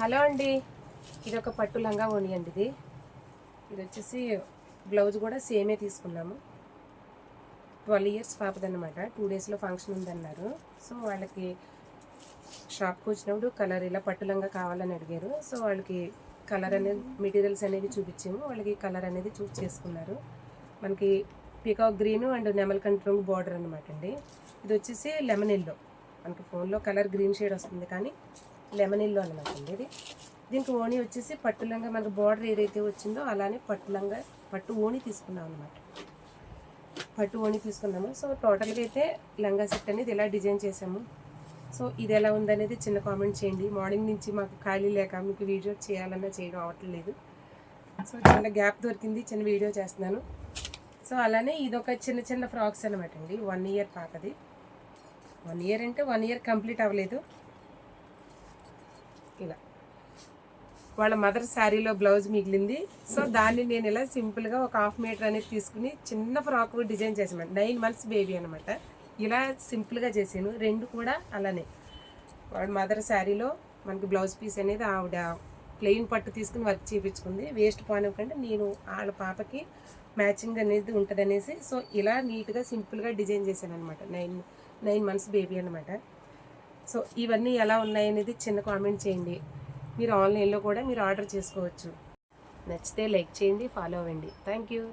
Hello అండి. ఇది ఒక పట్టు లంగా ఓని అండి ఇది. ఇది వచ్చేసి బ్లౌజ్ కూడా సేమే తీసుకున్నాము. ట్వెల్వ్ ఇయర్స్ పాపదన్నమాట. టూ డేస్లో ఫంక్షన్ ఉందన్నారు. సో వాళ్ళకి షాప్కి వచ్చినప్పుడు కలర్ ఇలా పట్టు లంగా కావాలని అడిగారు. సో వాళ్ళకి కలర్ అనేది మెటీరియల్స్ అనేవి చూపించాము. వాళ్ళకి కలర్ అనేది చూస్ చేసుకున్నారు. మనకి పీకాక్ గ్రీన్ అండ్ నెమల్ కంట్రోల్ బార్డర్ అనమాట అండి. ఇది వచ్చేసి లెమన్ ఎల్లో. మనకి ఫోన్లో కలర్ గ్రీన్ షేడ్ వస్తుంది కానీ లెమన్ ఇల్లు అనమాట అండి ఇది. దీనికి ఓణి వచ్చేసి పట్టు లంగా మనకు బార్డర్ ఏదైతే వచ్చిందో అలానే పట్టు లంగా పట్టు ఓణి తీసుకున్నాం అనమాట పట్టు ఓణి తీసుకున్నాము. సో టోటల్గా అయితే లంగా సెట్ అనేది ఇలా డిజైన్ చేసాము సో ఇది ఎలా ఉందనేది చిన్న కామెంట్ చేయండి. మార్నింగ్ నుంచి మాకు ఖాళీ లేక మీకు వీడియో చేయాలన్నా చేయడం అవ్వట్లేదు సో చిన్న గ్యాప్ దొరికింది చిన్న వీడియో చేస్తున్నాను. సో అలానే ఇది ఒక చిన్న చిన్న ఫ్రాక్స్ అనమాట అండి. వన్ ఇయర్ పాకది వన్ ఇయర్ అంటే వన్ ఇయర్ కంప్లీట్ అవ్వలేదు. ఇలా వాళ్ళ మదర్ శారీలో బ్లౌజ్ మిగిలింది. సో దాన్ని నేను ఇలా సింపుల్గా ఒక హాఫ్ మీటర్ అనేది తీసుకుని చిన్న ఫ్రాక్ డిజైన్ చేసాను నైన్ మంత్స్ బేబీ అనమాట ఇలా సింపుల్గా చేశాను. రెండు కూడా అలానే. వాళ్ళ మదర్ శారీలో మనకి బ్లౌజ్ పీస్ అనేది ఆవిడ ప్లెయిన్ పట్టు తీసుకుని వర్క్ చేయించుకుంది. వేస్ట్ పోనివ్వకంటే నేను వాళ్ళ పాపకి మ్యాచింగ్ అనేది ఉంటుందనేసి. సో ఇలా నీట్గా సింపుల్గా డిజైన్ చేశాను అనమాట నైన్ నైన్ మంత్స్ బేబీ అనమాట సో ఇవన్నీ ఎలా ఉన్నాయి అనేది చిన్న కామెంట్ చేయండి. మీరు ఆన్లైన్లో కూడా మీరు ఆర్డర్ చేసుకోవచ్చు. నచ్చితే లైక్ చేయండి ఫాలో అవ్వండి. Thank you.